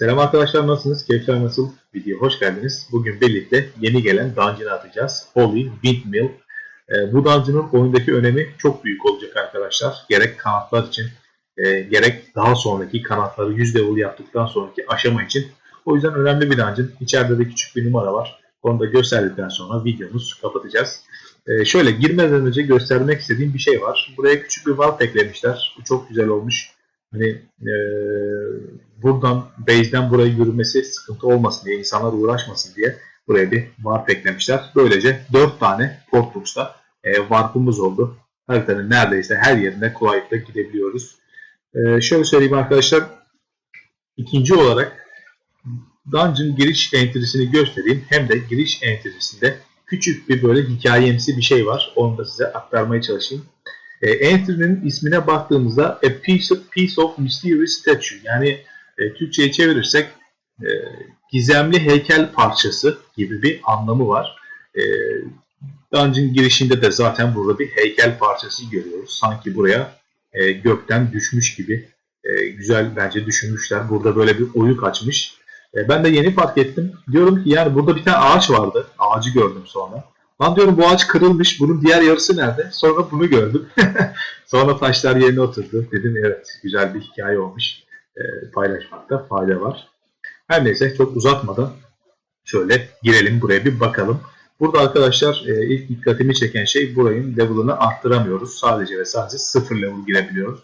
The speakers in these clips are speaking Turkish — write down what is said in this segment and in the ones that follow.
Selam arkadaşlar nasılsınız? Keyifler nasıl? Video hoş geldiniz. Bugün birlikte yeni gelen dungeon'ı atacağız. Holy Windmill. Ee, bu dungeon'ın oyundaki önemi çok büyük olacak arkadaşlar. Gerek kanatlar için, e, gerek daha sonraki kanatları 100 level yaptıktan sonraki aşama için. O yüzden önemli bir dungeon. İçeride de küçük bir numara var. Onu da gösterdikten sonra videomuzu kapatacağız. Ee, şöyle girmeden önce göstermek istediğim bir şey var. Buraya küçük bir valve eklemişler. Bu çok güzel olmuş. Hani e, buradan base'den buraya yürümesi sıkıntı olmasın diye, insanlar uğraşmasın diye buraya bir warp eklemişler. Böylece 4 tane Portbox'ta e, warp'ımız oldu. Haritanın neredeyse her yerine kolaylıkla gidebiliyoruz. E, şöyle söyleyeyim arkadaşlar. İkinci olarak Dungeon giriş entry'sini göstereyim. Hem de giriş entry'sinde küçük bir böyle hikayemsi bir şey var. Onu da size aktarmaya çalışayım. E, entry'nin ismine baktığımızda a piece of, piece of mysterious statue yani e, Türkçe'ye çevirirsek e, gizemli heykel parçası gibi bir anlamı var. E, Dungeon girişinde de zaten burada bir heykel parçası görüyoruz. Sanki buraya e, gökten düşmüş gibi e, güzel bence düşünmüşler. Burada böyle bir oyuk açmış. E, ben de yeni fark ettim. Diyorum ki yani burada bir tane ağaç vardı. Ağacı gördüm sonra. Lan diyorum bu ağaç kırılmış. Bunun diğer yarısı nerede? Sonra bunu gördüm. sonra taşlar yerine oturdu. Dedim evet güzel bir hikaye olmuş. E, paylaşmakta fayda var. Her neyse çok uzatmadan şöyle girelim buraya bir bakalım. Burada arkadaşlar e, ilk dikkatimi çeken şey burayın level'ını arttıramıyoruz. Sadece ve sadece sıfır level girebiliyoruz.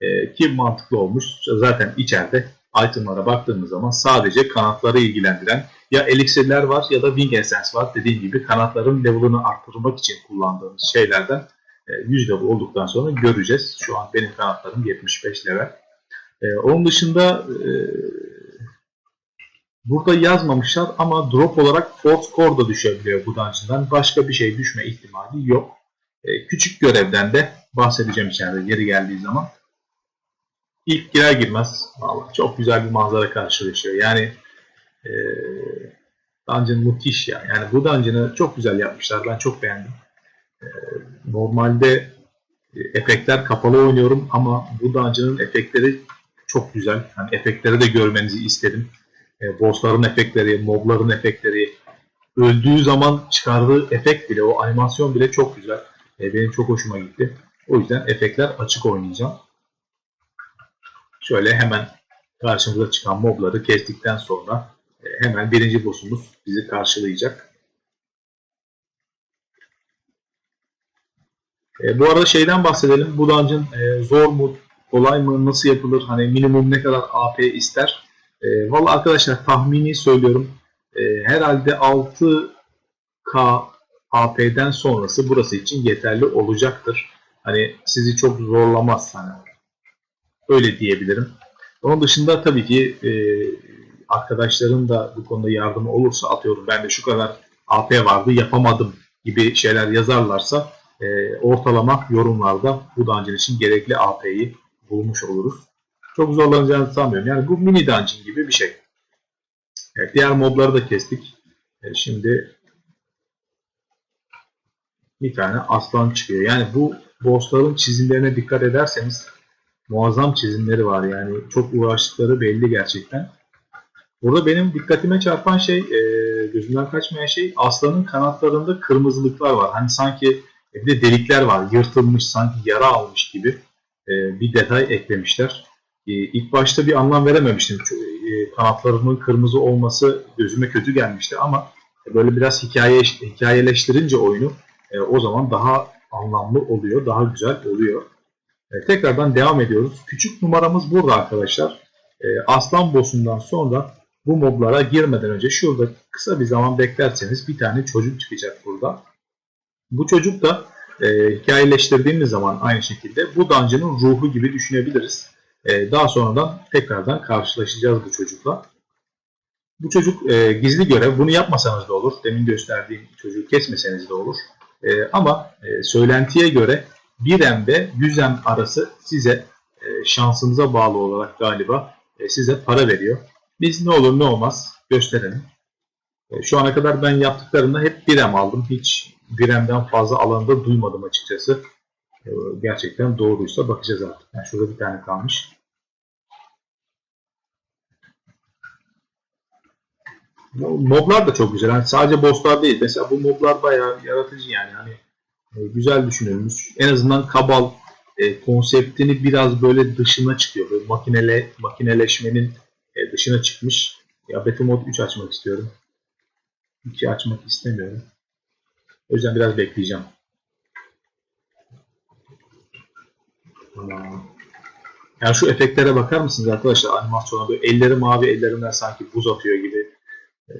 E, ki mantıklı olmuş. Zaten içeride itemlara baktığımız zaman sadece kanatları ilgilendiren ya eliksirler var ya da wing essence var. Dediğim gibi kanatların level'ını arttırmak için kullandığımız şeylerden e, 100 level olduktan sonra göreceğiz. Şu an benim kanatlarım 75 level. E, onun dışında e, burada yazmamışlar ama drop olarak force core da düşebiliyor bu dungeon'dan. Başka bir şey düşme ihtimali yok. E, küçük görevden de bahsedeceğim içeride yeri geldiği zaman. İlk girer girmez vallahi çok güzel bir manzara karşılaşıyor. Yani e, dungeon müthiş ya. Yani bu dungeon'ı çok güzel yapmışlar. Ben çok beğendim. E, normalde e, efektler kapalı oynuyorum ama bu dungeon'ın efektleri çok güzel. Yani efektleri de görmenizi istedim. E, bossların efektleri, mobların efektleri, öldüğü zaman çıkardığı efekt bile, o animasyon bile çok güzel. E, benim çok hoşuma gitti. O yüzden efektler açık oynayacağım. Şöyle hemen karşımıza çıkan mobları kestikten sonra e, hemen birinci boss'umuz bizi karşılayacak. E, bu arada şeyden bahsedelim. Bu dungeon e, zor mu, kolay mı, nasıl yapılır, hani minimum ne kadar AP ister? E, Valla arkadaşlar tahmini söylüyorum. E, herhalde 6K AP'den sonrası burası için yeterli olacaktır. Hani sizi çok zorlamaz hani. Öyle diyebilirim. Onun dışında tabii ki e, arkadaşların da bu konuda yardımı olursa atıyorum ben de şu kadar AP vardı yapamadım gibi şeyler yazarlarsa e, ortalama yorumlarda bu dungeon için gerekli AP'yi bulmuş oluruz. Çok zorlanacağını sanmıyorum. Yani bu mini dungeon gibi bir şey. Evet, diğer mobları da kestik. E, şimdi bir tane aslan çıkıyor. Yani bu bossların çizimlerine dikkat ederseniz muazzam çizimleri var. Yani çok uğraştıkları belli gerçekten. Burada benim dikkatime çarpan şey, e, gözümden kaçmayan şey aslanın kanatlarında kırmızılıklar var. Hani sanki bir de delikler var. Yırtılmış, sanki yara almış gibi e, bir detay eklemişler. E, ilk başta bir anlam verememiştim. E, kanatlarının kırmızı olması gözüme kötü gelmişti ama böyle biraz hikaye hikayeleştirince oyunu e, o zaman daha anlamlı oluyor, daha güzel oluyor. E, tekrardan devam ediyoruz. Küçük numaramız burada arkadaşlar. E, aslan boss'undan sonra bu moblara girmeden önce şurada kısa bir zaman beklerseniz bir tane çocuk çıkacak burada. Bu çocuk da e, hikayeleştirdiğimiz zaman aynı şekilde bu dungeon'ın ruhu gibi düşünebiliriz. E, daha sonradan tekrardan karşılaşacağız bu çocukla. Bu çocuk e, gizli görev. Bunu yapmasanız da olur. Demin gösterdiğim çocuğu kesmeseniz de olur. E, ama e, söylentiye göre 1M ve 100M arası size e, şansınıza bağlı olarak galiba e, size para veriyor. Biz ne olur ne olmaz gösterelim. E, şu ana kadar ben yaptıklarımda hep 1M aldım. Hiç 1M'den fazla alanında duymadım açıkçası. E, gerçekten doğruysa bakacağız artık. Yani şurada bir tane kalmış. Moblar da çok güzel. Yani sadece bosslar değil. Mesela bu moblar bayağı yaratıcı yani. Hani güzel düşünülmüş. En azından Kabal e, konseptini biraz böyle dışına çıkıyor. Böyle makinele, makineleşmenin e, dışına çıkmış. Ya Battle Mode 3 açmak istiyorum. 2 açmak istemiyorum. O yüzden biraz bekleyeceğim. Yani şu efektlere bakar mısınız arkadaşlar animasyona böyle elleri mavi ellerinden sanki buz atıyor gibi. Ee,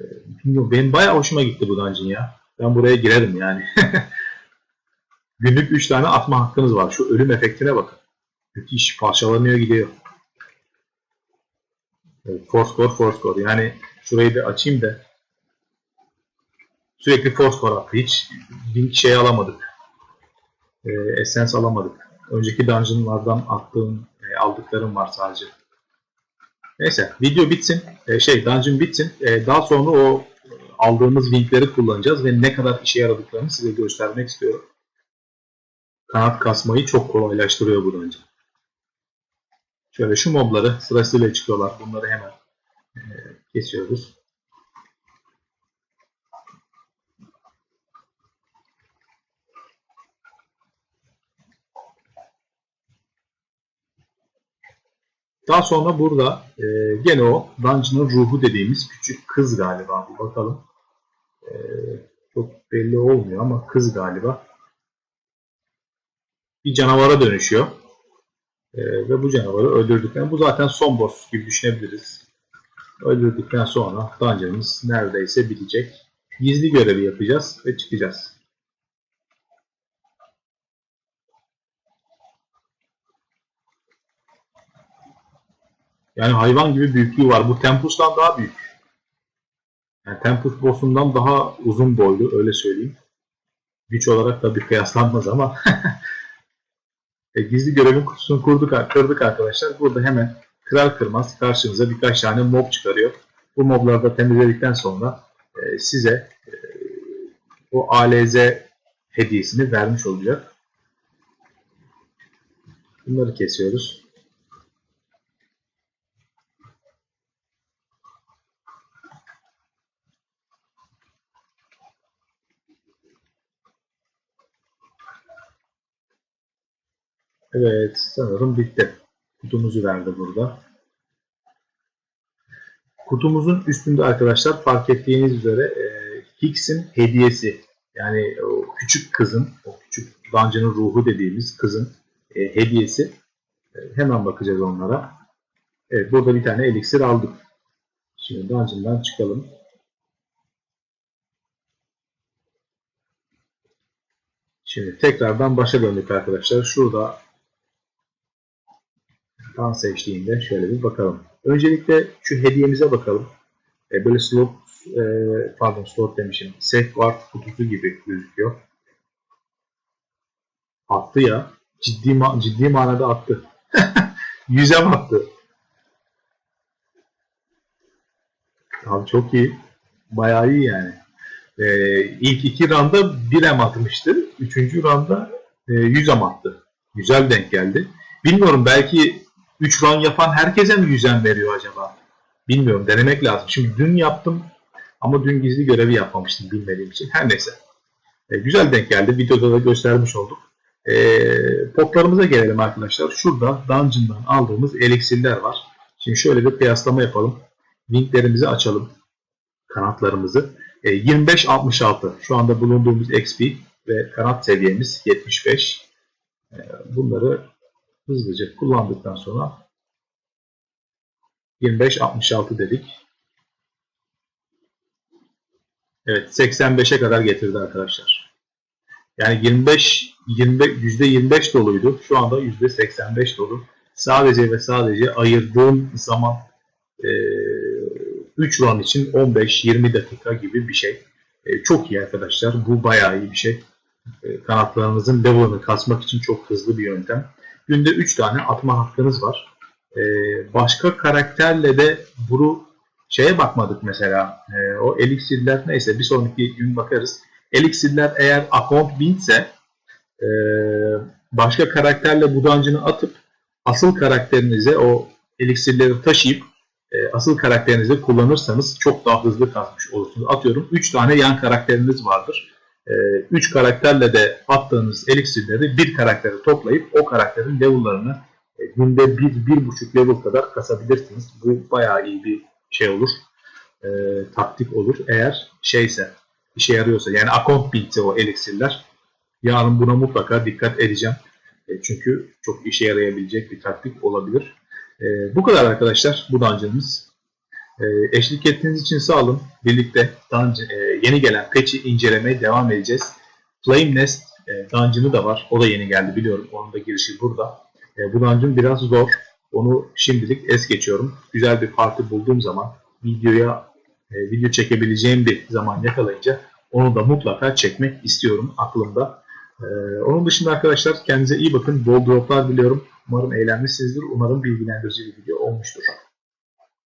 bilmiyorum, benim bayağı hoşuma gitti bu dungeon ya. Ben buraya girerim yani. Günlük 3 tane atma hakkınız var. Şu ölüm efektine bakın. Müthiş parçalanıyor gidiyor. Force core force core. Yani şurayı bir açayım da sürekli force core attı. Hiç link şey alamadık. Ee, essence alamadık. Önceki dungeonlardan attığım, e, aldıklarım var sadece. Neyse video bitsin. E, şey dungeon bitsin. E, daha sonra o e, aldığımız linkleri kullanacağız ve ne kadar işe yaradıklarını size göstermek istiyorum. Kanat kasmayı çok kolaylaştırıyor bu dungeon. Şöyle şu mobları sırasıyla çıkıyorlar. Bunları hemen e, kesiyoruz. Daha sonra burada e, gene o Dungeon'ın ruhu dediğimiz küçük kız galiba. Bakalım. E, çok belli olmuyor ama kız galiba. Bir canavara dönüşüyor. E, ve bu canavarı öldürdükten, bu zaten son boss gibi düşünebiliriz. Öldürdükten sonra Dungeon'ımız neredeyse bitecek. Gizli görevi yapacağız ve çıkacağız. Yani hayvan gibi büyüklüğü var. Bu Tempus'tan daha büyük. Yani Tempus boss'undan daha uzun boylu öyle söyleyeyim. Güç olarak tabii kıyaslanmaz ama e, gizli görevin kutusunu kurduk, kırdık arkadaşlar. Burada hemen kırar kırmaz karşınıza birkaç tane mob çıkarıyor. Bu mobları da temizledikten sonra e, size e, o ALZ hediyesini vermiş olacak. Bunları kesiyoruz. Evet, sanırım bitti. Kutumuzu verdi burada. Kutumuzun üstünde arkadaşlar fark ettiğiniz üzere e, Hicks'in hediyesi. Yani o küçük kızın, o küçük Dungeon'ın ruhu dediğimiz kızın e, hediyesi. E, hemen bakacağız onlara. Evet, burada bir tane eliksir aldık. Şimdi Dungeon'dan çıkalım. Şimdi tekrardan başa döndük arkadaşlar. Şurada dans eşliğinde şöyle bir bakalım. Öncelikle şu hediyemize bakalım. E, böyle slot, e, pardon slot demişim. Safeguard kutusu gibi gözüküyor. Attı ya. Ciddi, ma ciddi manada attı. Yüzem attı. Abi çok iyi. Bayağı iyi yani. Ee, ilk iki randa bir em atmıştı. Üçüncü randa e, 100 em attı. Güzel denk geldi. Bilmiyorum belki 3 run yapan herkese mi yüzen veriyor acaba? Bilmiyorum denemek lazım. Şimdi dün yaptım ama dün gizli görevi yapmamıştım bilmediğim için. Her neyse. E, güzel denk geldi. Videoda da göstermiş olduk. E, potlarımıza gelelim arkadaşlar. Şurada Dungeon'dan aldığımız eliksirler var. Şimdi şöyle bir kıyaslama yapalım. Linklerimizi açalım. Kanatlarımızı. E, 25-66 şu anda bulunduğumuz XP ve kanat seviyemiz 75. E, bunları hızlıca kullandıktan sonra 25-66 dedik. Evet 85'e kadar getirdi arkadaşlar. Yani 25 25 %25 doluydu. Şu anda %85 dolu. Sadece ve sadece ayırdığım zaman e, 3 run için 15-20 dakika gibi bir şey. E, çok iyi arkadaşlar. Bu bayağı iyi bir şey. E, kanatlarınızın level'ını kasmak için çok hızlı bir yöntem. Günde 3 tane atma hakkınız var. Ee, başka karakterle de bunu şeye bakmadık mesela. Ee, o eliksirler neyse bir sonraki gün bakarız. Eliksirler eğer account binse e, başka karakterle bu dungeon'ı atıp asıl karakterinize o eliksirleri taşıyıp e, asıl karakterinizi kullanırsanız çok daha hızlı kasmış olursunuz. Atıyorum 3 tane yan karakteriniz vardır. 3 karakterle de attığınız eliksirleri bir karaktere toplayıp o karakterin level'larını e, günde 1-1.5 level kadar kasabilirsiniz. Bu bayağı iyi bir şey olur. E, taktik olur. Eğer şeyse işe yarıyorsa yani account build'se o eliksirler yarın buna mutlaka dikkat edeceğim. E, çünkü çok işe yarayabilecek bir taktik olabilir. E, bu kadar arkadaşlar bu dungeon'ımız. E, eşlik ettiğiniz için sağ olun. Birlikte e, yeni gelen patch'i incelemeye devam edeceğiz. Flame Nest e, dungeon'ı da var. O da yeni geldi biliyorum. Onun da girişi burada. E, bu dungeon biraz zor. Onu şimdilik es geçiyorum. Güzel bir parti bulduğum zaman videoya e, video çekebileceğim bir zaman yakalayınca onu da mutlaka çekmek istiyorum aklımda. Ee, onun dışında arkadaşlar kendinize iyi bakın. Bol droplar diliyorum. Umarım eğlenmişsinizdir. Umarım bilgilendirici bir video olmuştur.